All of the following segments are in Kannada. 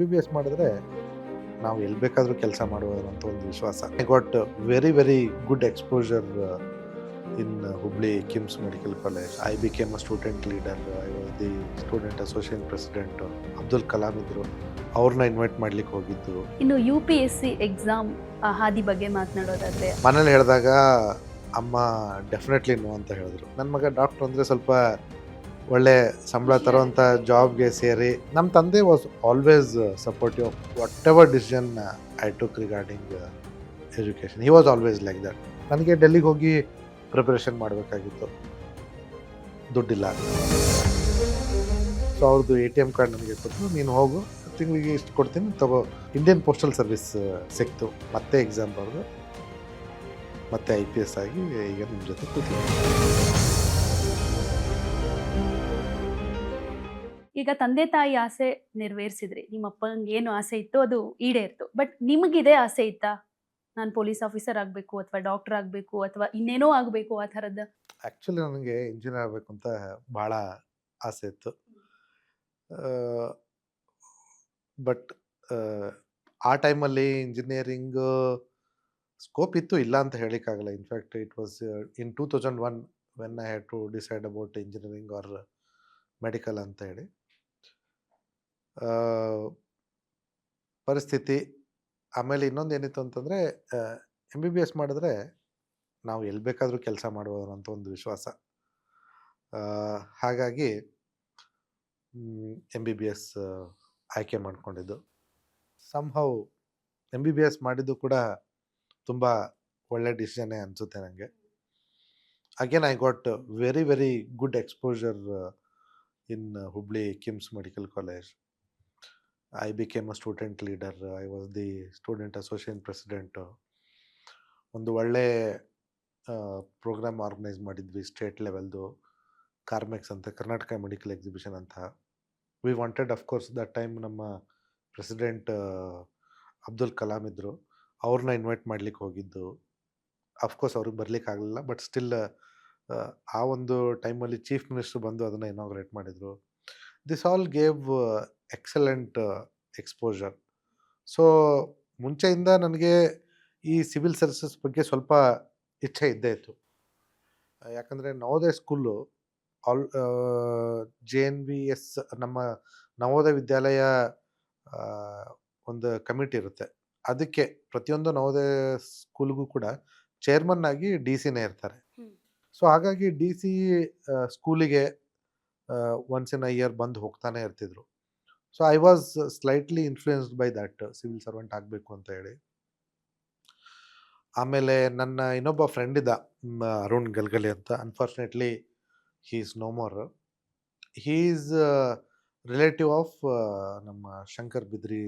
ಬಿ ಬಿ ಎಸ್ ಮಾಡಿದ್ರೆ ನಾವು ಎಲ್ಲಿ ಬೇಕಾದರೂ ಕೆಲಸ ಮಾಡಬಹುದು ಅಂತ ಒಂದು ವಿಶ್ವಾಸ. I got very very good exposure in Hubli KIMS medical college I became a student leader I was the student associate president Abdul Kalam ಇದ್ದರು ಅವ್ರನ್ನ ಇನ್ವೈಟ್ ಮಾಡ್ಲಿಕ್ಕೆ ಹೋಗಿದ್ದು. ಇನ್ನು U P S C exam ಹಾದಿ ಬಗ್ಗೆ ಮಾತನಾಡೋದಾದ್ರೆ? ಮನೇಲಿ ಹೇಳಿದಾಗ ಅಮ್ಮ ಡೆಫಿನೆಟ್ಲಿ ನೋ ಅಂತ ಹೇಳಿದ್ರು. ನನ್ನ ಮಗ ಡಾಕ್ಟರ್ ಅಂದರೆ ಸ್ವಲ್ಪ ಒಳ್ಳೆ ಸಂಬಳ ತರುವಂಥ ಜಾಬ್ಗೆ ಸೇರಿ ನಮ್ಮ ತಂದೆ was always supportive whatever decision I took regarding education he was always like that ನನಗೆ ಡೆಲ್ಲಿಗೆ ಹೋಗಿ ಪ್ರಿಪ್ರೇಷನ್ ಮಾಡಬೇಕಾಗಿತ್ತು. ದುಡ್ಡಿಲ್ಲ. ಸೊ ಅವ್ರದ್ದು ಎ ಟಿ ಎಂ ಕಾರ್ಡ್ ನನಗೆ ಕೊಟ್ಟು ನೀನು ಹೋಗು, ತಿಂಗಳಿಗೆ ಇಷ್ಟು ಕೊಡ್ತೀನಿ, ತಗೋ. ಇಂಡಿಯನ್ ಪೋಸ್ಟಲ್ ಸರ್ವಿಸ್ ಸಿಕ್ತು. ಮತ್ತೆ ಎಕ್ಸಾಮ್ ಬರೆದು, ಮತ್ತೆ ಐ ಪಿ ಎಸ್ ಆಗಿ ಈಗ ನಿಮ್ಮ ಜೊತೆ ಕೂತಿದ್ದೀನಿ. ಈಗ ತಂದೆ ತಾಯಿ ಆಸೆ ನೆರವೇರಿಸಿದ್ರಿ. ನಿಮ್ಮ ಅಪ್ಪಂಗೆ ಏನು ಆಸೆ ಇತ್ತು ಅದು ಈಡೇರ್ತು. ಬಟ್ ನಿಮಗಿದೆ ಆಸೆ ಇತ್ತಾ? ನಾನು ಪೊಲೀಸ್ ಆಫೀಸರ್ ಆಗಬೇಕು ಅಥವಾ ಡಾಕ್ಟರ್ ಆಗಬೇಕು ಅಥವಾ ಇನ್ನೇನೋ ಆಗಬೇಕು ಆ ಥರದ್ದು? ಆ್ಯಕ್ಚುಲಿ ನನಗೆ ಇಂಜಿನಿಯರ್ ಆಗಬೇಕು ಅಂತ ಭಾಳ ಆಸೆ ಇತ್ತು. ಬಟ್ ಆ ಟೈಮಲ್ಲಿ ಇಂಜಿನಿಯರಿಂಗ್ ಸ್ಕೋಪ್ ಇತ್ತು ಇಲ್ಲ ಅಂತ ಹೇಳಿಕ್ಕಾಗಲ್ಲ in fact it was in two thousand one, when I had to decide about engineering or medical ಅಂತ ಹೇಳಿ. ಪರಿಸ್ಥಿತಿ ಆಮೇಲೆ ಇನ್ನೊಂದು ಏನಿತ್ತು ಅಂತಂದರೆ ಎಂ ಬಿ ಬಿ ಎಸ್ ಮಾಡಿದ್ರೆ ನಾವು ಎಲ್ಲಿ ಬೇಕಾದರೂ ಕೆಲಸ ಮಾಡ್ಬೋದು ಅಂತ ಒಂದು ವಿಶ್ವಾಸ. ಹಾಗಾಗಿ ಎಂ ಬಿ ಬಿ ಎಸ್ ಆಯ್ಕೆ ಮಾಡಿಕೊಂಡಿದ್ದು. Somehow M B B S ಮಾಡಿದ್ದು ಕೂಡ ತುಂಬ ಒಳ್ಳೆ ಡಿಸಿಷನ್ನೇ ಅನಿಸುತ್ತೆ ನನಗೆ again I got very very good exposure in Hubli KIMS medical college I became a student leader I was the student association president ಒಂದು ಒಳ್ಳೆ ಪ್ರೋಗ್ರಾಮ್ ಆರ್ಗನೈಸ್ ಮಾಡಿದ್ವಿ ಸ್ಟೇಟ್ ಲೆವೆಲ್ದು ಕಾರ್ಮೆಕ್ಸ್ ಅಂತ ಕರ್ನಾಟಕ ಮೆಡಿಕಲ್ ಎಕ್ಸಿಬಿಷನ್ ಅಂತ. We wanted of course that time ನಮ್ಮ ಪ್ರೆಸಿಡೆಂಟ್ ಅಬ್ದುಲ್ ಕಲಾಂ ಇದ್ದರು ಅವ್ರನ್ನ ಇನ್ವೈಟ್ ಮಾಡ್ಲಿಕ್ಕೆ ಹೋಗಿದ್ದು. ಅಫ್ಕೋರ್ಸ್ ಅವ್ರಿಗೆ ಬರ್ಲಿಕ್ಕೆ ಆಗಲಿಲ್ಲ ಬಟ್ ಸ್ಟಿಲ್ ಆ ಒಂದು ಟೈಮಲ್ಲಿ ಚೀಫ್ ಮಿನಿಸ್ಟರ್ ಬಂದು ಅದನ್ನು ಇನಾಗ್ರೇಟ್ ಮಾಡಿದರು. This all gave excellent exposure so ಮುಂಚೆಯಿಂದ ನನಗೆ ಈ ಸಿವಿಲ್ ಸರ್ವಿಸಸ್ ಬಗ್ಗೆ ಸ್ವಲ್ಪ ಇಚ್ಛೆ ಇದ್ದೇ ಇತ್ತು. ಯಾಕಂದರೆ Navodaya school all J N V S ನಮ್ಮ ನವೋದಯ ವಿದ್ಯಾಲಯ ಒಂದು ಕಮಿಟಿ ಇರುತ್ತೆ. ಅದಕ್ಕೆ ಪ್ರತಿಯೊಂದು ನವೋದಯ ಸ್ಕೂಲ್ಗೂ ಕೂಡ ಚೇರ್ಮನ್ ಆಗಿ ಡಿ ಸಿನೇ ಇರ್ತಾರೆ. ಸೊ ಹಾಗಾಗಿ ಡಿ ಸಿ ಸ್ಕೂಲಿಗೆ ಒನ್ಸ್ ಇನ್ ಅ ಇಯರ್ ಬಂದು ಹೋಗ್ತಾನೆ ಇರ್ತಿದ್ರು. So I was slightly influenced by that civil servant ಆಗಬೇಕು ಅಂತ ಹೇಳಿ. ಆಮೇಲೆ ನನ್ನ ಇನ್ನೊಬ್ಬ ಫ್ರೆಂಡ್ ಇದ್ದ ಅರುಣ್ ಗಲ್ಗಲಿ ಅಂತ. Unfortunately he is no more he is relative of ನಮ್ಮ ಶಂಕರ್ ಬಿದ್ರಿ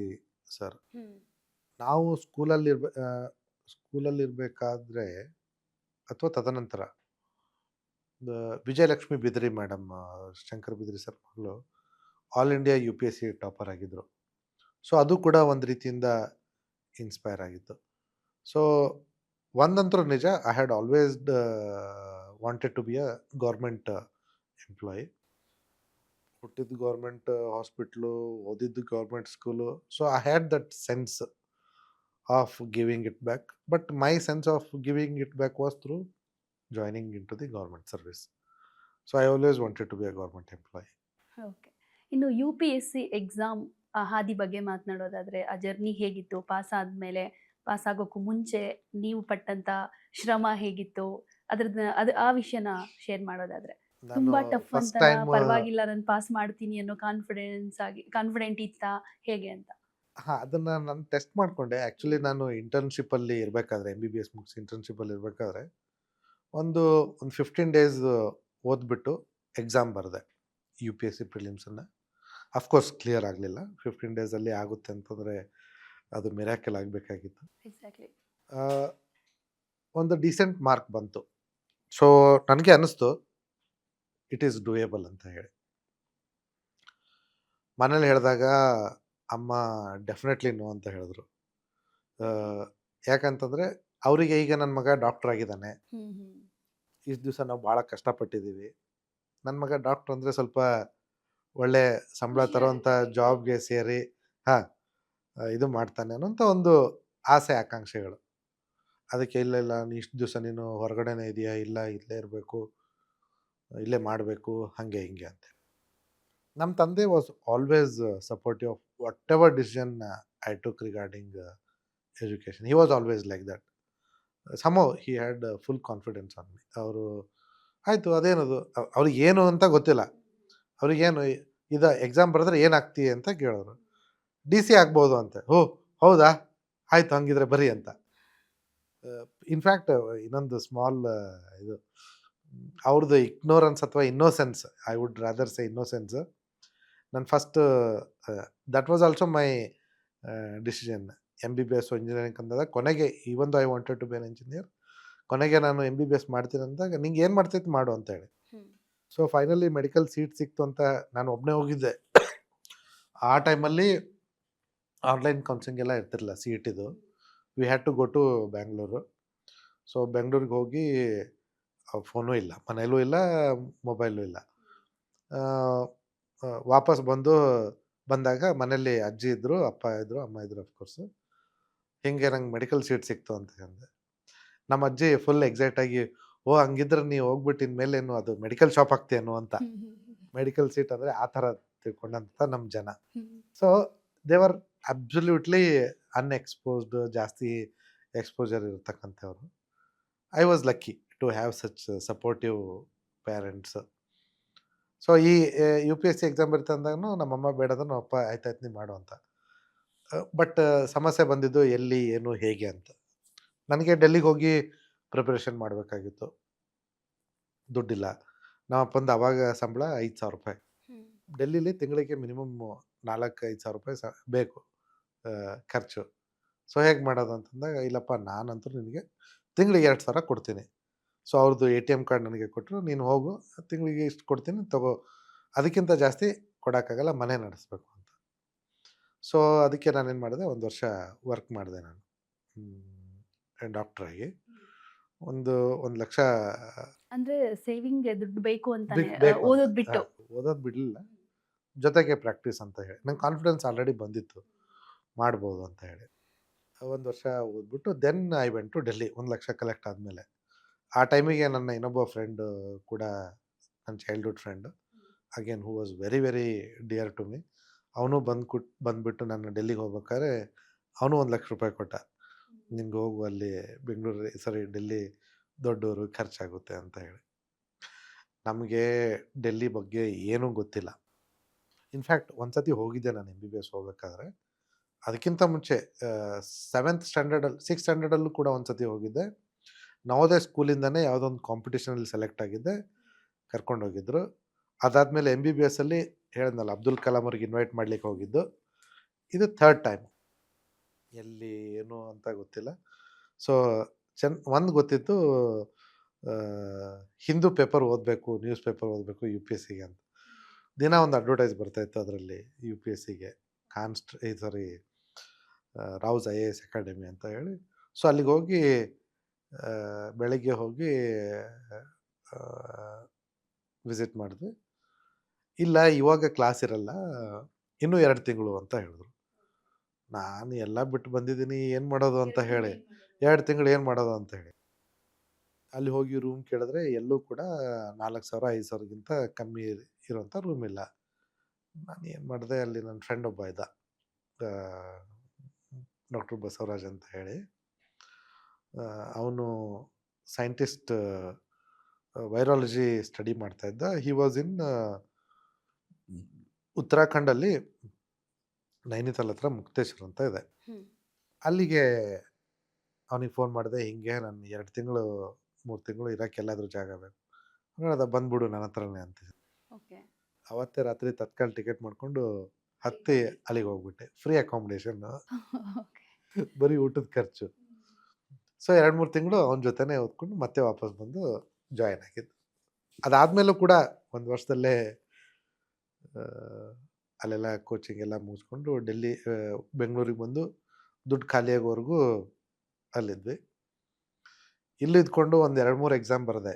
ಸರ್ ನಾವು ಸ್ಕೂಲಲ್ಲಿ ಇರ್ಬೇ ಸ್ಕೂಲಲ್ಲಿ ಇರಬೇಕಾದ್ರೆ ಅಥವಾ ತದನಂತರ ವಿಜಯಲಕ್ಷ್ಮಿ ಬಿದ್ರಿ ಮೇಡಮ್ ಶಂಕರ್ ಬಿದ್ರಿ ಸರ್ ಮಗಳು all India U P S C topper ಆಗಿದ್ದರು ಸೊ, ಅದು ಕೂಡ ಒಂದು ರೀತಿಯಿಂದ ಇನ್ಸ್ಪೈರ್ ಆಗಿತ್ತು. ಸೊ ಒಂದಂತರೂ ನಿಜ, I had always wanted to be a government employee. ಹುಟ್ಟಿದ್ದು ಗೌರ್ಮೆಂಟ್ ಹಾಸ್ಪಿಟ್ಲು ಓದಿದ್ದು government school, so, I had that sense of giving it back. But my sense of giving it back was through joining into the government service. So, I always wanted to be a government employee. Okay. ಇನ್ನು U P S C exam ಹಾದಿ ಬಗ್ಗೆ ಮಾತನಾಡೋದಾದ್ರೆ ಆ ಜರ್ನಿ ಹೇಗಿತ್ತು? ಪಾಸ್ ಆದಮೇಲೆ ಪಾಸ್ ಆಗೋಕ್ಕೂ ಮುಂಚೆ ನೀವು ಪಟ್ಟಂತ ಶ್ರಮ ಹೇಗಿತ್ತು? ಅದ್ರದ್ದು ಅದು ಆ ವಿಷಯನ ಶೇರ್ ಮಾಡೋದಾದ್ರೆ. ತುಂಬಾ ಟಫ್ ಅಂತ ಪರವಾಗಿಲ್ಲ ನಾನು ಪಾಸ್ ಮಾಡ್ತೀನಿ ಅನ್ನೋ ಕಾನ್ಫಿಡೆನ್ಸ್ ಆಗಿ ಕಾನ್ಫಿಡೆಂಟ್ ಇತ್ತ? ಹೇಗೆ ಅಂತ? ಹಾಂ ಅದನ್ನ ನಾನು ಟೆಸ್ಟ್ ಮಾಡಿಕೊಂಡೆ. ಆ್ಯಕ್ಚುಲಿ ನಾನು ಇಂಟರ್ನ್ಶಿಪ್ಪಲ್ಲಿ ಇರಬೇಕಾದ್ರೆ ಎಂ ಬಿ ಬಿ ಎಸ್ ಮುಗಿಸಿ ಇಂಟರ್ನ್ಶಿಪ್ಪಲ್ಲಿ ಇರಬೇಕಾದ್ರೆ ಒಂದು ಒಂದು ಫಿಫ್ಟೀನ್ ಡೇಸ್ ಓದ್ಬಿಟ್ಟು ಎಕ್ಸಾಮ್ ಬರೆದೆ ಯು ಪಿ ಎಸ್ ಸಿ ಪ್ರಿಲಿಮ್ಸನ್ನು ಅಫ್ಕೋರ್ಸ್ ಕ್ಲಿಯರ್ ಆಗಲಿಲ್ಲ. ಫಿಫ್ಟೀನ್ ಡೇಸಲ್ಲಿ ಆಗುತ್ತೆ ಅಂತಂದರೆ ಅದು ಮಿರಾಕಲ್ ಆಗಬೇಕಾಗಿತ್ತು. ಎಕ್ಸಾಕ್ಟ್ಲಿ ಒಂದು ಡಿಸೆಂಟ್ ಮಾರ್ಕ್ ಬಂತು. ಸೊ ನನಗೆ ಅನ್ನಿಸ್ತು ಇಟ್ ಈಸ್ ಡೂಯೇಬಲ್ ಅಂತ ಹೇಳಿ. ಮನೇಲಿ ಹೇಳಿದಾಗ ಅಮ್ಮ ಡೆಫಿನೆಟ್ಲಿ ನೋ ಅಂತ ಹೇಳಿದ್ರು. ಯಾಕಂತಂದರೆ ಅವರಿಗೆ ಈಗ ನನ್ನ ಮಗ ಡಾಕ್ಟರ್ ಆಗಿದ್ದಾನೆ. ಇಷ್ಟು ದಿವಸ ನಾವು ಭಾಳ ಕಷ್ಟಪಟ್ಟಿದ್ದೀವಿ. ನನ್ನ ಮಗ ಡಾಕ್ಟ್ರ್ ಅಂದರೆ ಸ್ವಲ್ಪ ಒಳ್ಳೆ ಸಂಬಳ ತರುವಂತ ತರುವಂಥ ಜಾಬ್ಗೆ ಸೇರಿ ಹಾಂ ಇದು ಮಾಡ್ತಾನೆ ಅನ್ನೋಂಥ ಒಂದು ಆಸೆ ಆಕಾಂಕ್ಷೆಗಳು. ಅದಕ್ಕೆ ಇಲ್ಲ ಇಲ್ಲ ಇಷ್ಟು ದಿವಸ ನೀನು ಹೊರಗಡೆನೇ ಇದೆಯಾ ಇಲ್ಲ ಇಲ್ಲೇ ಇರಬೇಕು ಇಲ್ಲೇ ಮಾಡಬೇಕು ಹಾಗೆ ಹಿಂಗೆ ಅಂತ ನಮ್ಮ ತಂದೆ was always supportive of whatever decision I took regarding education. He was always like that. Somehow he had full confidence on me. ಅವರು ಆಯಿತು ಅದೇನದು ಅವ್- ಅವ್ರಿಗೆ ಏನು ಅಂತ ಗೊತ್ತಿಲ್ಲ. ಅವ್ರಿಗೇನು ಇದು ಎಕ್ಸಾಮ್ ಬರೆದ್ರೆ ಏನಾಗ್ತಿ ಅಂತ ಕೇಳೋರು ಡಿ ಸಿ ಆಗ್ಬೋದು ಅಂತ. ಹೋ ಹೌದಾ? ಆಯ್ತು, ಹಂಗಿದ್ರೆ ಬರೀ ಅಂತ. ಇನ್ಫ್ಯಾಕ್ಟ್ ಇನ್ನೊಂದು ಸ್ಮಾಲ್ ಇದು ಅವ್ರದ್ದು ಇಗ್ನೋರೆನ್ಸ್ ಅಥವಾ innocence I would rather say innocence ನನ್ನ first that was also my decision M B B S engineering ಅಂದಾಗ ಕೊನೆಗೆ even I wanted to be an engineer ಕೊನೆಗೆ ನಾನು ಎಂ ಬಿ ಬಿ ಎಸ್ ಮಾಡ್ತೀನಿ ಅಂದಾಗ, ನಿಂಗೆ ಏನು ಮಾಡ್ತೈತೆ ಮಾಡು ಅಂತ ಹೇಳಿ. ಸೊ ಫೈನಲಿ ಮೆಡಿಕಲ್ ಸೀಟ್ ಸಿಕ್ತು ಅಂತ ನಾನು ಒಬ್ಬನೇ ಹೋಗಿದ್ದೆ. ಆ ಟೈಮಲ್ಲಿ ಆನ್ಲೈನ್ ಕೌನ್ಸಿಲಿಂಗ್ ಎಲ್ಲ ಇರ್ತಿರಲಿಲ್ಲ C E ಟಿದು we had to go to Bangalore so ಬೆಂಗ್ಳೂರಿಗೆ ಹೋಗಿ ಫೋನೂ ಇಲ್ಲ, ಮನೇಲೂ ಇಲ್ಲ ಮೊಬೈಲೂ ಇಲ್ಲ. ವಾಪಸ್ ಬಂದು ಬಂದಾಗ ಮನೇಲಿ ಅಜ್ಜಿ ಇದ್ದರು ಅಪ್ಪ ಇದ್ದರು ಅಮ್ಮ ಇದ್ದರು ಅಫ್ಕೋರ್ಸು ಹಿಂಗೆ ನಂಗೆ ಮೆಡಿಕಲ್ ಸೀಟ್ ಸಿಕ್ತು ಅಂತ ಅಂದೆ. ನಮ್ಮ ಅಜ್ಜಿ ಫುಲ್ ಎಕ್ಸೈಟ್ ಆಗಿ ಓ ಹಂಗಿದ್ರೆ ನೀವು ಹೋಗ್ಬಿಟ್ಟು ಇನ್ಮೇಲೇನು ಅದು ಮೆಡಿಕಲ್ ಶಾಪ್ ಆಗ್ತೇನು ಅಂತ. ಮೆಡಿಕಲ್ ಸೀಟ್ ಅಂದರೆ ಆ ಥರ ತಿಳ್ಕೊಂಡಂಥ ನಮ್ಮ ಜನ. ಸೊ ದೇವರ್ ಅಬ್ಸಲ್ಯೂಟ್ಲಿ ಅನ್ಎಕ್ಸ್ಪೋಸ್ಡ್ ಜಾಸ್ತಿ exposure ಇರತಕ್ಕಂಥವ್ರು. I was lucky to have such supportive parents so ಈ U P S C exam ಇರ್ತಂದಾಗೂ ನಮ್ಮಮ್ಮ ಬೇಡದ ನಮ್ಮಪ್ಪ ಆಯ್ತಾಯ್ತು ನೀವು ಮಾಡು ಅಂತ. ಬಟ್ ಸಮಸ್ಯೆ ಬಂದಿದ್ದು ಎಲ್ಲಿ ಏನು ಹೇಗೆ ಅಂತ. ನನಗೆ ಡೆಲ್ಲಿಗೆ ಹೋಗಿ ಪ್ರಿಪ್ರೇಷನ್ ಮಾಡಬೇಕಾಗಿತ್ತು. ದುಡ್ಡಿಲ್ಲ. ನಮ್ಮಪ್ಪಂದು ಅವಾಗ ಸಂಬಳ ಐದು ಸಾವಿರ ರೂಪಾಯಿ. ಡೆಲ್ಲಿಲಿ ತಿಂಗಳಿಗೆ ಮಿನಿಮಮ್ ನಾಲ್ಕು ಐದು ಸಾವಿರ ರೂಪಾಯಿ ಸ ಬೇಕು ಖರ್ಚು. ಸೊ ಹೇಗೆ ಮಾಡೋದು ಅಂತಂದಾಗ ಇಲ್ಲಪ್ಪ ನಾನಂತೂ ನಿನಗೆ ತಿಂಗಳಿಗೆ ಎರಡು ಸಾವಿರ ಕೊಡ್ತೀನಿ. ಸೊ ಅವ್ರದ್ದು ಎ ಟಿ ಎಂ ಕಾರ್ಡ್ ನನಗೆ ಕೊಟ್ಟರು ನೀನು ಹೋಗು ತಿಂಗಳಿಗೆ ಇಷ್ಟು ಕೊಡ್ತೀನಿ ತಗೋ. ಅದಕ್ಕಿಂತ ಜಾಸ್ತಿ ಕೊಡೋಕ್ಕಾಗಲ್ಲ ಮನೆ ನಡೆಸ್ಬೇಕು ಅಂತ. ಸೊ ಅದಕ್ಕೆ ನಾನೇನು ಮಾಡಿದೆ ಒಂದು ವರ್ಷ ವರ್ಕ್ ಮಾಡಿದೆ ನಾನು. ಡಾಕ್ಟ್ರಾಗಿ ಒಂದು ಒಂದು ಲಕ್ಷ ಅಂದ್ರೆ ಸೇವಿಂಗ್ ದುಡ್ಡು ಬೇಕು ಅಂತಾನೆ ಬೇಕು. ಓದೋದ್ ಬಿಟ್ಟು. ಓದೋದು ಬಿಡಲಿಲ್ಲ. ಜೊತೆಗೆ ಪ್ರಾಕ್ಟೀಸ್ ಅಂತ ಹೇಳಿ. ನಂಗೆ ಕಾನ್ಫಿಡೆನ್ಸ್ ಆಲ್ರೆಡಿ ಬಂದಿತ್ತು. ಮಾಡ್ಬೋದು ಅಂತ ಹೇಳಿ. ಒಂದು ವರ್ಷ ಓದ್ಬಿಟ್ಟು then I went to Delhi ಒಂದು ಲಕ್ಷ ಕಲೆಕ್ಟ್ ಆದಮೇಲೆ. ಆ ಟೈಮಿಗೆ ನನ್ನ ಇನ್ನೊಬ್ಬ ಫ್ರೆಂಡ್ ಕೂಡ ನನ್ನ childhood friend again who was very very dear to me ಅವನು ಬಂದು ಕುಟ್ ಬಂದುಬಿಟ್ಟು ನನ್ನ ಡೆಲ್ಲಿಗೆ ಹೋಗ್ಬೇಕಾದ್ರೆ ಅವನು ಒಂದು ಲಕ್ಷ ರೂಪಾಯಿ ಕೊಟ್ಟ. ನಿನ್ಗೆ ಹೋಗು ಅಲ್ಲಿ ಬೆಂಗಳೂರು ಸಾರಿ ಡೆಲ್ಲಿ ದೊಡ್ಡವರು ಖರ್ಚಾಗುತ್ತೆ ಅಂತ ಹೇಳಿ. ನಮಗೆ ಡೆಲ್ಲಿ ಬಗ್ಗೆ ಏನೂ ಗೊತ್ತಿಲ್ಲ. ಇನ್ಫ್ಯಾಕ್ಟ್ ಒಂದು ಸತಿ ಹೋಗಿದ್ದೆ ನಾನು ಎಂ ಬಿ ಬಿ ಎಸ್ ಹೋಗ್ಬೇಕಾದ್ರೆ. ಅದಕ್ಕಿಂತ ಮುಂಚೆ ಸೆವೆಂತ್ ಸ್ಟ್ಯಾಂಡರ್ಡಲ್ಲಿ ಸಿಕ್ಸ್ ಸ್ಟ್ಯಾಂಡರ್ಡಲ್ಲೂ ಕೂಡ ಒಂದು ಸತಿ ಹೋಗಿದ್ದೆ. ನವೋದಯ ಸ್ಕೂಲಿಂದನೇ ಯಾವುದೋ ಒಂದು ಕಾಂಪಿಟೇಷನಲ್ಲಿ ಸೆಲೆಕ್ಟ್ ಆಗಿದ್ದೆ, ಕರ್ಕೊಂಡು ಹೋಗಿದ್ರು. ಅದಾದಮೇಲೆ ಎಂ ಬಿ ಬಿ ಎಸ್ಸಲ್ಲಿ ಹೇಳಿದ್ನಲ್ಲ, ಅಬ್ದುಲ್ ಕಲಾಂ ಅವ್ರಿಗೆ ಇನ್ವೈಟ್ ಮಾಡ್ಲಿಕ್ಕೆ ಹೋಗಿದ್ದು. ಇದು ಥರ್ಡ್ ಟೈಮ್ ಎಲ್ಲಿ ಏನು ಅಂತ ಗೊತ್ತಿಲ್ಲ. ಸೊ ಚೆನ್, ಒಂದು ಗೊತ್ತಿತ್ತು ಹಿಂದೂ ಪೇಪರ್ ಓದಬೇಕು, ನ್ಯೂಸ್ ಪೇಪರ್ ಓದಬೇಕು ಯು ಪಿ ಎಸ್ ಸಿಗೆ ಅಂತ. ದಿನ ಒಂದು ಅಡ್ವರ್ಟೈಸ್ ಬರ್ತಾಯಿತ್ತು ಅದರಲ್ಲಿ ಯು ಪಿ ಎಸ್ ಸಿಗೆ ಕಾನ್ಸ್ಟ್ sorry Rau's I A S academy ಅಂತ ಹೇಳಿ. ಸೊ ಅಲ್ಲಿಗೆ ಹೋಗಿ ಬೆಳಗ್ಗೆ ಹೋಗಿ ವಿಸಿಟ್ ಮಾಡಿದ್ವಿ. ಇಲ್ಲ, ಇವಾಗ ಕ್ಲಾಸ್ ಇರಲ್ಲ, ಇನ್ನೂ ಎರಡು ತಿಂಗಳು ಅಂತ ಹೇಳಿದ್ರು. ನಾನು ಎಲ್ಲ ಬಿಟ್ಟು ಬಂದಿದ್ದೀನಿ ಏನು ಮಾಡೋದು ಅಂತ ಹೇಳಿ ಎರಡು ತಿಂಗಳು ಏನು ಮಾಡೋದು ಅಂತ ಹೇಳಿ. ಅಲ್ಲಿ ಹೋಗಿ ರೂಮ್ ಕೇಳಿದ್ರೆ ಎಲ್ಲೂ ಕೂಡ ನಾಲ್ಕು ಸಾವಿರ ಐದು ಸಾವಿರಕ್ಕಿಂತ ಕಮ್ಮಿ ಇರೋಂಥ ರೂಮ್ ಇಲ್ಲ. ನಾನು ಏನು ಮಾಡಿದೆ ಅಲ್ಲಿ ನನ್ನ ಫ್ರೆಂಡ್ ಒಬ್ಬ ಇದ್ದ. ಡಾಕ್ಟರ್ ಬಸವರಾಜ್ ಅಂತ ಹೇಳಿ. ಅವನು ಸೈಂಟಿಸ್ಟ್ ವೈರಾಲಜಿ ಸ್ಟಡಿ ಮಾಡ್ತಾ ಇದ್ದ. ಹಿ ವಾಸ್ ಇನ್ ಉತ್ತರಾಖಂಡಲ್ಲಿ ನೈನಿತಾಲ್ ಹತ್ರ ಮುಕ್ತೇಶ್ವರ ಅಂತ ಇದೆ. ಅಲ್ಲಿಗೆ ಅವನಿಗೆ ಫೋನ್ ಮಾಡಿದೆ ಹಿಂಗೆ ನಾನು ಎರಡು ತಿಂಗಳು ಮೂರು ತಿಂಗಳು ಇರೋಕ್ಕೆ ಎಲ್ಲಾದರೂ ಜಾಗ ಬೇಕು. ಹೇಳ್ದ ಬಂದ್ಬಿಡು ನನ್ನ ಹತ್ರನೇ ಅಂತ ಅವತ್ತೇ ರಾತ್ರಿ ತತ್ಕಾಲ ಟಿಕೆಟ್ ಮಾಡಿಕೊಂಡು ಹತ್ತಿ ಅಲ್ಲಿಗೆ ಹೋಗ್ಬಿಟ್ಟೆ. Free accommodation. ಬರೀ ಊಟದ ಖರ್ಚು. ಸೊ ಎರಡು ಮೂರು ತಿಂಗಳು ಅವನ ಜೊತೆನೇ ಓದ್ಕೊಂಡು ಮತ್ತೆ ವಾಪಸ್ ಬಂದು ಜಾಯಿನ್ ಆಗಿದ್ದು. ಅದಾದಮೇಲೂ ಕೂಡ ಒಂದು ವರ್ಷದಲ್ಲೇ ಅಲ್ಲೆಲ್ಲ ಕೋಚಿಂಗ್ ಎಲ್ಲ ಮುಗಿಸ್ಕೊಂಡು ಡೆಲ್ಲಿ ಬೆಂಗಳೂರಿಗೆ ಬಂದು ದುಡ್ಡು ಖಾಲಿ ಆಗೋವರೆಗೂ ಅಲ್ಲಿದ್ವಿ ಇಲ್ಲಿದ್ಕೊಂಡು ಒಂದು ಎರಡು ಮೂರು ಎಕ್ಸಾಮ್ ಬರೆದೆ.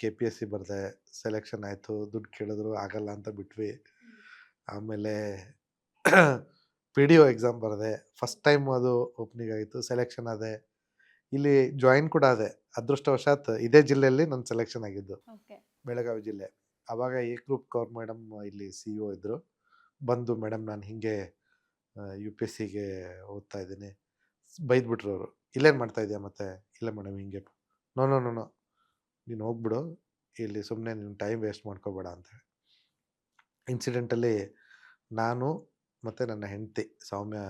ಕೆ ಪಿ ಎಸ್ ಸಿ ಬರೆದೆ. ಸೆಲೆಕ್ಷನ್ ಆಯಿತು. ದುಡ್ಡು ಕೇಳಿದ್ರು ಆಗಲ್ಲ ಅಂತ ಬಿಟ್ವಿ. ಆಮೇಲೆ ಪಿ ಡಿ ಒ ಎಕ್ಸಾಮ್ ಬರದೆ. ಫಸ್ಟ್ ಟೈಮ್ ಅದು ಓಪನಿಂಗ್ ಆಯಿತು ಸೆಲೆಕ್ಷನ್ ಆದೆ. ಇಲ್ಲಿ ಜಾಯಿನ್ ಕೂಡ ಆದೆ. ಅದೃಷ್ಟವಶಾತ್ ಇದೇ ಜಿಲ್ಲೆಯಲ್ಲಿ ನನ್ನ ಸೆಲೆಕ್ಷನ್ ಆಗಿದ್ದು. ಬೆಳಗಾವಿ ಜಿಲ್ಲೆ. ಆವಾಗ ಎ ಗ್ರೂಪ್ ಕೌರ್ ಮೇಡಮ್ ಇಲ್ಲಿ ಸಿ ಇ ಇದ್ದರು ಬಂದು ಮೇಡಮ್ ನಾನು ಹೀಗೆ ಯು ಪಿ ಎಸ್ ಸಿಗೆ ಓದ್ತಾ ಇದ್ದೀನಿ. ಬೈದ್ಬಿಟ್ರು ಅವರು. ಇಲ್ಲೇನು ಮಾಡ್ತಾ ಇದೆಯಾ ಮತ್ತೆ? ಇಲ್ಲ ಮೇಡಮ್ ಹಿಂಗೆ. No no no no. ನೀನು ಹೋಗ್ಬಿಡು. ಇಲ್ಲಿ ಸುಮ್ಮನೆ ನೀನು ಟೈಮ್ ವೇಸ್ಟ್ ಮಾಡ್ಕೋಬೇಡ ಅಂತ ಇನ್ಸಿಡೆಂಟಲ್ಲಿ ನಾನು ಮತ್ತು ನನ್ನ ಹೆಂಡತಿ ಸೌಮ್ಯ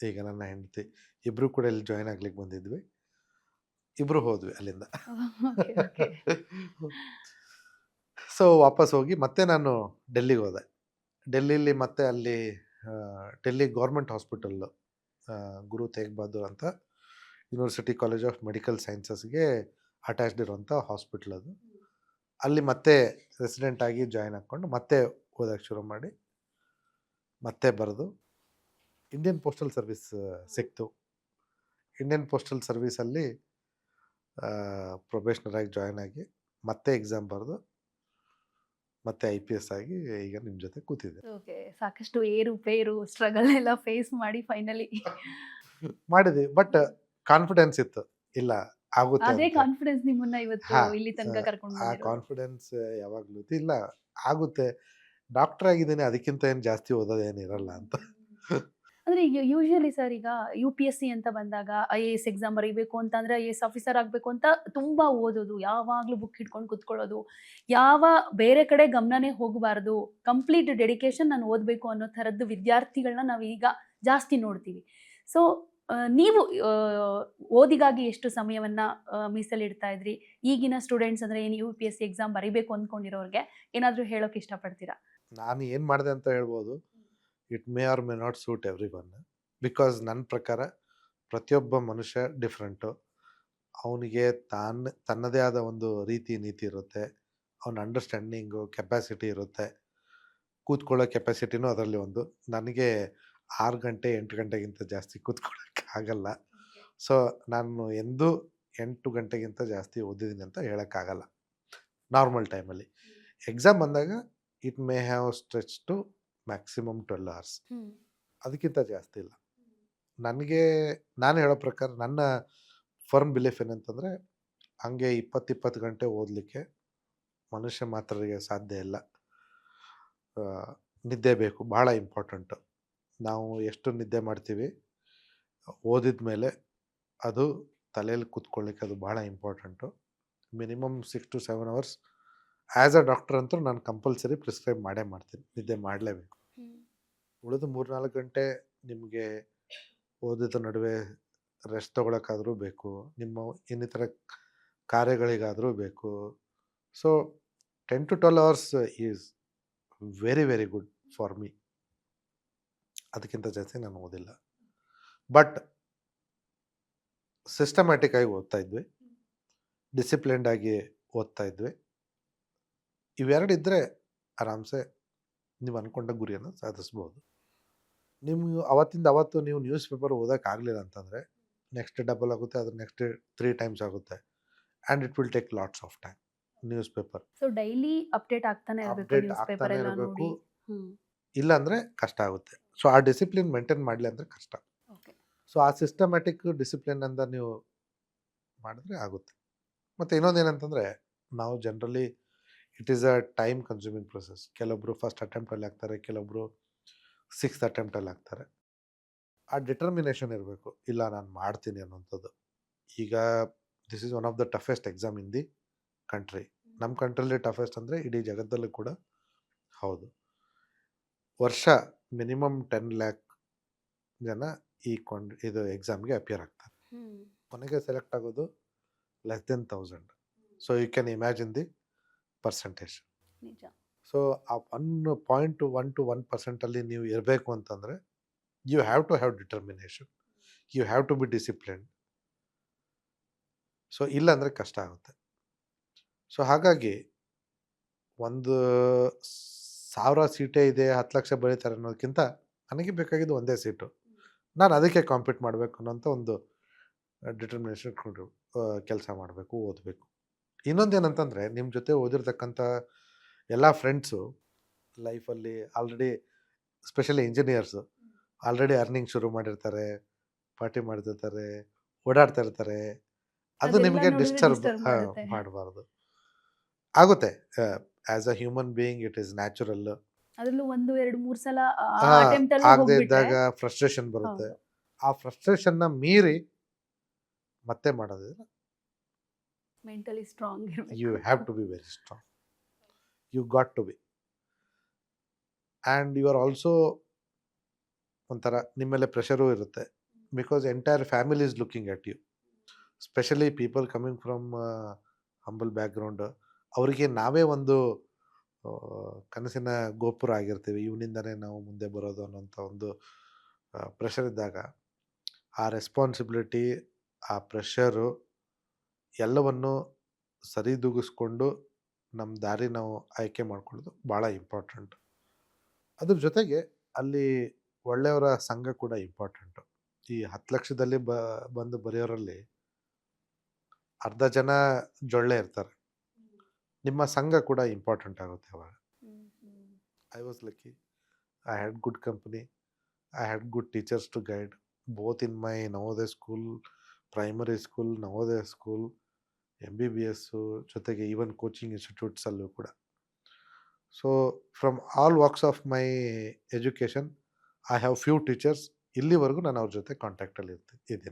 ಈಗ ನನ್ನ ಹೆಂಡತಿ ಇಬ್ಬರು ಕೂಡ ಇಲ್ಲಿ ಜಾಯ್ನ್ ಆಗ್ಲಿಕ್ಕೆ ಬಂದಿದ್ವಿ. ಇಬ್ಬರು ಹೋದ್ವಿ ಅಲ್ಲಿಂದ. ಸೊ ವಾಪಸ್ ಹೋಗಿ ಮತ್ತೆ ನಾನು ಡೆಲ್ಲಿಗೆ ಹೋದೆ. ಡೆಲ್ಲಿಲಿ ಮತ್ತೆ ಅಲ್ಲಿ ಡೆಲ್ಲಿ ಗೌರ್ಮೆಂಟ್ ಹಾಸ್ಪಿಟಲ್ ಗುರು ತೇಗ್ ಬಹದ್ದೂರ್ ಅಂತ ಯೂನಿವರ್ಸಿಟಿ ಕಾಲೇಜ್ ಆಫ್ ಮೆಡಿಕಲ್ ಸೈನ್ಸಸ್ಗೆ ಅಟ್ಯಾಚ್ಡ್ ಇರುವಂಥ ಹಾಸ್ಪಿಟ್ಲ್ ಅದು. ಅಲ್ಲಿ ಮತ್ತೆ ರೆಸಿಡೆಂಟ್ ಆಗಿ ಜಾಯ್ನ್ ಹಾಕ್ಕೊಂಡು ಮತ್ತೆ ಓದೋಕ್ಕೆ ಶುರು ಮಾಡಿ, ಮತ್ತೆ ಬರೆದು ಇಂಡಿಯನ್ ಪೋಸ್ಟಲ್ ಸರ್ವಿಸ್ ಸಿಕ್ತು. ಇಂಡಿಯನ್ ಪೋಸ್ಟಲ್ ಸರ್ವಿಸಲ್ಲಿ ಪ್ರೊಬೇಷನರ್ ಆಗಿ ಜಾಯ್ನ್ ಆಗಿ ಮತ್ತೆ ಎಕ್ಸಾಮ್ ಬರೆದು ಮತ್ತೆ ಐ ಪಿ ಎಸ್ ಆಗಿ ಈಗ ನಿಮ್ಮ ಜೊತೆ ಕೂತಿದೆ ಓಕೆ ಸಾಕಷ್ಟು ಏರುಪೇರು ಸ್ಟ್ರಗಲ್ ಎಲ್ಲ ಫೇಸ್ ಮಾಡಿ ಫೈನಲಿ ಮಾಡಿದ್ವಿ ಬಟ್ ಕಾನ್ಫಿಡೆನ್ಸ್ ಇತ್ತು. ಇಲ್ಲ ಆಗುತ್ತೆ ಅದೇ ಅಂತ. ಕಾನ್ಫಿಡೆನ್ಸ್ ನಿಮ್ಮನ್ನ ಇವತ್ತು ಇಲ್ಲಿ ತನಕ ಕರ್ಕೊಂಡು ಆ ಕಾನ್ಫಿಡೆನ್ಸ್ ಯಾವಾಗ್ಲೂ ಇತ್ತು. ಇಲ್ಲ ಆಗುತ್ತೆ. ಡಾಕ್ಟರ್ ಆಗಿದ್ದೀನಿ ಅದಕ್ಕಿಂತ ಏನು ಜಾಸ್ತಿ ಓದೋದೇನಿರಲ್ಲ ಅಂತ. ಅಂದ್ರೆ ಯೂಶಲಿ ಸರ್ ಈಗ ಯು ಪಿ ಎಸ್ ಸಿ ಅಂತ ಬಂದಾಗ ಐ ಎ ಎಸ್ ಎಕ್ಸಾಮ್ ಬರೀಬೇಕು ಅಂತ ಅಂದ್ರೆ ಐ ಎ ಎಸ್ ಆಫೀಸರ್ ಆಗಬೇಕು ಅಂತ ತುಂಬಾ ಓದೋದು. ಯಾವಾಗ್ಲೂ ಬುಕ್ ಹಿಡ್ಕೊಂಡು ಕುತ್ಕೊಳ್ಳೋದು. ಯಾವ ಬೇರೆ ಕಡೆ ಗಮನನೇ ಹೋಗಬಾರ್ದು. ಕಂಪ್ಲೀಟ್ ಡೆಡಿಕೇಶನ್ ನಾನು ಓದಬೇಕು ಅನ್ನೋ ಥರದ್ದು ವಿದ್ಯಾರ್ಥಿಗಳನ್ನ ನಾವು ಈಗ ಜಾಸ್ತಿ ನೋಡ್ತೀವಿ. ಸೊ ನೀವು ಓದಿಗಾಗಿ ಎಷ್ಟು ಸಮಯವನ್ನ ಮೀಸಲಿಡ್ತಾ ಇದ್ರಿ? ಈಗಿನ ಸ್ಟೂಡೆಂಟ್ಸ್ ಅಂದ್ರೆ ಏನು U P S C exam ಬರೀಬೇಕು ಅಂದ್ಕೊಂಡಿರೋರಿಗೆ ಏನಾದರೂ ಹೇಳೋಕೆ ಇಷ್ಟಪಡ್ತೀರಾ? ನಾನು ಏನು ಮಾಡಿದೆ ಅಂತ ಹೇಳ್ಬೋದು. It may or may not suit everyone because ನನ್ನ ಪ್ರಕಾರ ಪ್ರತಿಯೊಬ್ಬ ಮನುಷ್ಯ ಡಿಫ್ರೆಂಟು ಅವನಿಗೆ ತಾನು ತನ್ನದೇ ಆದ ಒಂದು ರೀತಿ ನೀತಿ ಇರುತ್ತೆ. ಅವನ ಅಂಡರ್ಸ್ಟ್ಯಾಂಡಿಂಗು ಕೆಪಾಸಿಟಿ ಇರುತ್ತೆ. ಕೂತ್ಕೊಳ್ಳೋ ಕೆಪಾಸಿಟಿನೂ ಅದರಲ್ಲಿ ಒಂದು. ನನಗೆ ಆರು ಗಂಟೆ ಎಂಟು ಗಂಟೆಗಿಂತ ಜಾಸ್ತಿ ಕೂತ್ಕೊಳ್ಳೋಕ್ಕೆ ಆಗಲ್ಲ. ಸೊ ನಾನು ಎಂದೂ ಎಂಟು ಗಂಟೆಗಿಂತ ಜಾಸ್ತಿ ಓದಿದ್ದೀನಿ ಅಂತ ಹೇಳೋಕ್ಕಾಗಲ್ಲ. ನಾರ್ಮಲ್ ಟೈಮಲ್ಲಿ ಎಕ್ಸಾಮ್ ಬಂದಾಗ it may have stretch to maximum twelve hours ಅದಕ್ಕಿಂತ ಜಾಸ್ತಿ ಇಲ್ಲ. ನನಗೆ ನಾನು ಹೇಳೋ ಪ್ರಕಾರ ನನ್ನ ಫರ್ಮ್ ಬಿಲೀಫ್ ಏನಂತಂದರೆ ಹಂಗೆ ಇಪ್ಪತ್ತಿಪ್ಪತ್ತು ಇಪ್ಪತ್ತು ಗಂಟೆ ಓದಲಿಕ್ಕೆ ಮನುಷ್ಯ ಮಾತ್ರರಿಗೆ ಸಾಧ್ಯ ಇಲ್ಲ. ನಿದ್ದೆ ಬೇಕು ಭಾಳ ಇಂಪಾರ್ಟೆಂಟು ನಾವು ಎಷ್ಟು ನಿದ್ದೆ ಮಾಡ್ತೀವಿ ಓದಿದ ಮೇಲೆ ಅದು ತಲೆಯಲ್ಲಿ ಕೂತ್ಕೊಳ್ಳಿಕ್ಕೆ ಅದು ಭಾಳ important minimum six to seven hours as a doctor ಅಂತೂ ನಾನು ಕಂಪಲ್ಸರಿ ಪ್ರಿಸ್ಕ್ರೈಬ್ ಮಾಡೇ ಮಾಡ್ತೀನಿ ನಿದ್ದೆ ಮಾಡಲೇಬೇಕು. ಉಳಿದು ಮೂರ್ನಾಲ್ಕು ಗಂಟೆ ನಿಮಗೆ ಓದಿದ ನಡುವೆ ರೆಸ್ಟ್ ತೊಗೊಳಕ್ಕಾದರೂ ಬೇಕು ನಿಮ್ಮ ಇನ್ನಿತರ ಕಾರ್ಯಗಳಿಗಾದರೂ ಬೇಕು. So ten to twelve hours is very very good for me ಅದಕ್ಕಿಂತ ಜಾಸ್ತಿ ನಾನು ಓದಿಲ್ಲ. ಬಟ್ ಸಿಸ್ಟಮ್ಯಾಟಿಕ್ ಆಗಿ ಓದ್ತಾ ಇದ್ವಿ. ಡಿಸಿಪ್ಲಿನ್ಡ್ ಆಗಿ ಓದ್ತಾ ಇದ್ವಿ. ಇವೆರಡು ಇದ್ದರೆ ಆರಾಮ್ಸೆ ನೀವು ಅಂದ್ಕೊಂಡ ಗುರಿಯನ್ನು ಸಾಧಿಸ್ಬೋದು. ನೀವು ಅವತ್ತಿಂದ ಅವತ್ತು ನೀವು ನ್ಯೂಸ್ ಪೇಪರ್ ಓದೋಕ್ಕಾಗಲಿಲ್ಲ ಅಂತಂದರೆ ನೆಕ್ಸ್ಟ್ ಡಬಲ್ ಆಗುತ್ತೆ ಅದ್ರ ನೆಕ್ಸ್ಟ್ ತ್ರೀ ಟೈಮ್ಸ್ ಆಗುತ್ತೆ and it will take lots of time news paper so daily update ಆಗ್ತಾನೆ ಇರಬೇಕು ಅಪ್ಡೇಟ್ ಆಗ್ತಾನೆ ಇರಬೇಕು. ಇಲ್ಲಾಂದರೆ ಇಲ್ಲ ಅಂದರೆ ಕಷ್ಟ ಆಗುತ್ತೆ. ಸೊ ಆ ಡಿಸಿಪ್ಲಿನ್ ಮೇಂಟೈನ್ ಮಾಡಲಿ ಅಂದರೆ ಕಷ್ಟ. ಸೊ ಆ ಸಿಸ್ಟಮ್ಯಾಟಿಕ್ ಡಿಸಿಪ್ಲಿನ್ ಅಂತ ನೀವು ಮಾಡಿದ್ರೆ ಆಗುತ್ತೆ. ಮತ್ತು ಇನ್ನೊಂದು ಏನಂತಂದರೆ ನಾವು generally it is a time consuming process ಕೆಲವೊಬ್ಬರು ಫಸ್ಟ್ ಅಟೆಂಪ್ಟಲ್ಲಿ ಆಗ್ತಾರೆ ಕೆಲವೊಬ್ಬರು ಸಿಕ್ಸ್ತ್ ಅಟೆಂಪ್ಟಲ್ಲಿ ಆಗ್ತಾರೆ. ಆ ಡಿಟರ್ಮಿನೇಷನ್ ಇರಬೇಕು. ಇಲ್ಲ ನಾನು ಮಾಡ್ತೀನಿ ಅನ್ನೋಂಥದ್ದು ಈಗ this is one of the toughest exam in the country ನಮ್ಮ ಕಂಟ್ರಿಲಿ ಟಫೆಸ್ಟ್ ಅಂದರೆ ಇಡೀ ಜಗತ್ತಲ್ಲೂ ಕೂಡ ಹೌದು. ವರ್ಷ ಮಿನಿಮಮ್ ಟೆನ್ ಲ್ಯಾಕ್ ಜನ ಈ ಕೊಂಡ್ ಇದು ಎಕ್ಸಾಮ್ಗೆ ಅಪಿಯರ್ ಆಗ್ತಾರೆ. ಕೊನೆಗೆ ಸೆಲೆಕ್ಟ್ ಆಗೋದು less than thousand so you can imagine the percentage so uh one point one two one ಪರ್ಸೆಂಟಲ್ಲಿ ನೀವು ಇರಬೇಕು ಅಂತಂದರೆ you have to have determination you have to be discipline so ಇಲ್ಲಾಂದರೆ ಕಷ್ಟ ಆಗುತ್ತೆ. ಸೊ ಹಾಗಾಗಿ ಒಂದು ಸಾವಿರ ಸೀಟೇ ಇದೆ ಹತ್ತು ಲಕ್ಷ ಬರೀತಾರೆ ಅನ್ನೋದಕ್ಕಿಂತ ನನಗೆ ಬೇಕಾಗಿದ್ದು ಒಂದೇ ಸೀಟು. ನಾನು ಅದಕ್ಕೆ ಕಾಂಪೀಟ್ ಮಾಡಬೇಕು ಅನ್ನೋಂಥ ಒಂದು ಡಿಟರ್ಮಿನೇಷನ್ ಕೆಲಸ ಮಾಡಬೇಕು ಓದಬೇಕು. ಇನ್ನೊಂದೇನಂತಂದರೆ ನಿಮ್ಮ ಜೊತೆ ಓದಿರ್ತಕ್ಕಂಥ ಎಲ್ಲ ಫ್ರೆಂಡ್ಸು ಲೈಫಲ್ಲಿ already specially engineers already earning ಶುರು ಮಾಡಿರ್ತಾರೆ ಪಾರ್ಟಿ ಮಾಡ್ತಿರ್ತಾರೆ ಓಡಾಡ್ತಾ ಇರ್ತಾರೆ ಅದು ನಿಮಗೆ ಡಿಸ್ಟರ್ಬ್ ಮಾಡಬಾರ್ದು. ಆಗುತ್ತೆ as a human being it is natural ಅದರಲ್ಲೂ ಒಂದು ಎರಡು ಮೂರು ಸಲ ಆಗದೆ ಇದ್ದಾಗ ಫ್ರಸ್ಟ್ರೇಷನ್ ಬರುತ್ತೆ. ಆ ಫ್ರಸ್ಟ್ರೇಷನ್ನ ಮೀರಿ ಮತ್ತೆ ಮಾಡೋದಿಲ್ಲ. Mentally strong you have to be very strong you got to be and you are also ಒಂಥರ ನಿಮ್ಮ ಮೇಲೆ ಪ್ರೆಷರು ಇರುತ್ತೆ. Because entire family is looking at you specially people coming from humble background ಅವರಿಗೆ ನಾವೇ ಒಂದು ಕನಸಿನ ಗೋಪುರ ಆಗಿರ್ತೀವಿ. ಇವನಿಂದನೇ ನಾವು ಮುಂದೆ ಬರೋದು ಅನ್ನೋಂಥ ಒಂದು ಪ್ರೆಷರ್ ಇದ್ದಾಗ ಆ ರೆಸ್ಪಾನ್ಸಿಬಿಲಿಟಿ ಆ ಪ್ರೆಷರು ಎಲ್ಲವನ್ನು ಸರಿದೂಗಿಸ್ಕೊಂಡು ನಮ್ಮ ದಾರಿ ನಾವು ಆಯ್ಕೆ ಮಾಡ್ಕೊಳ್ಳೋದು ಭಾಳ ಇಂಪಾರ್ಟೆಂಟ್. ಅದ್ರ ಜೊತೆಗೆ ಅಲ್ಲಿ ಒಳ್ಳೆಯವರ ಸಂಘ ಕೂಡ ಇಂಪಾರ್ಟೆಂಟು. ಈ ಹತ್ತು ಲಕ್ಷದಲ್ಲಿ ಬ ಬಂದು ಬರೆಯೋರಲ್ಲಿ ಅರ್ಧ ಜನ ಜೊಳ್ಳೆ ಇರ್ತಾರೆ. ನಿಮ್ಮ ಸಂಘ ಕೂಡ ಇಂಪಾರ್ಟೆಂಟ್ ಆಗುತ್ತೆ ಅವಾಗ. I was lucky I had good company I had good teachers to guide both in my Navodaya school primary school Navodaya school M B B S ಜೊತೆಗೆ ಈವನ್ ಕೋಚಿಂಗ್ ಇನ್ಸ್ಟಿಟ್ಯೂಟ್ಸಲ್ಲೂ ಕೂಡ. So from all walks of my education I have few teachers ಇಲ್ಲಿವರೆಗೂ ನಾನು ಅವ್ರ ಜೊತೆ ಕಾಂಟ್ಯಾಕ್ಟಲ್ಲಿ ಇರ್ತೀನಿ ಇದ್ದೀನಿ.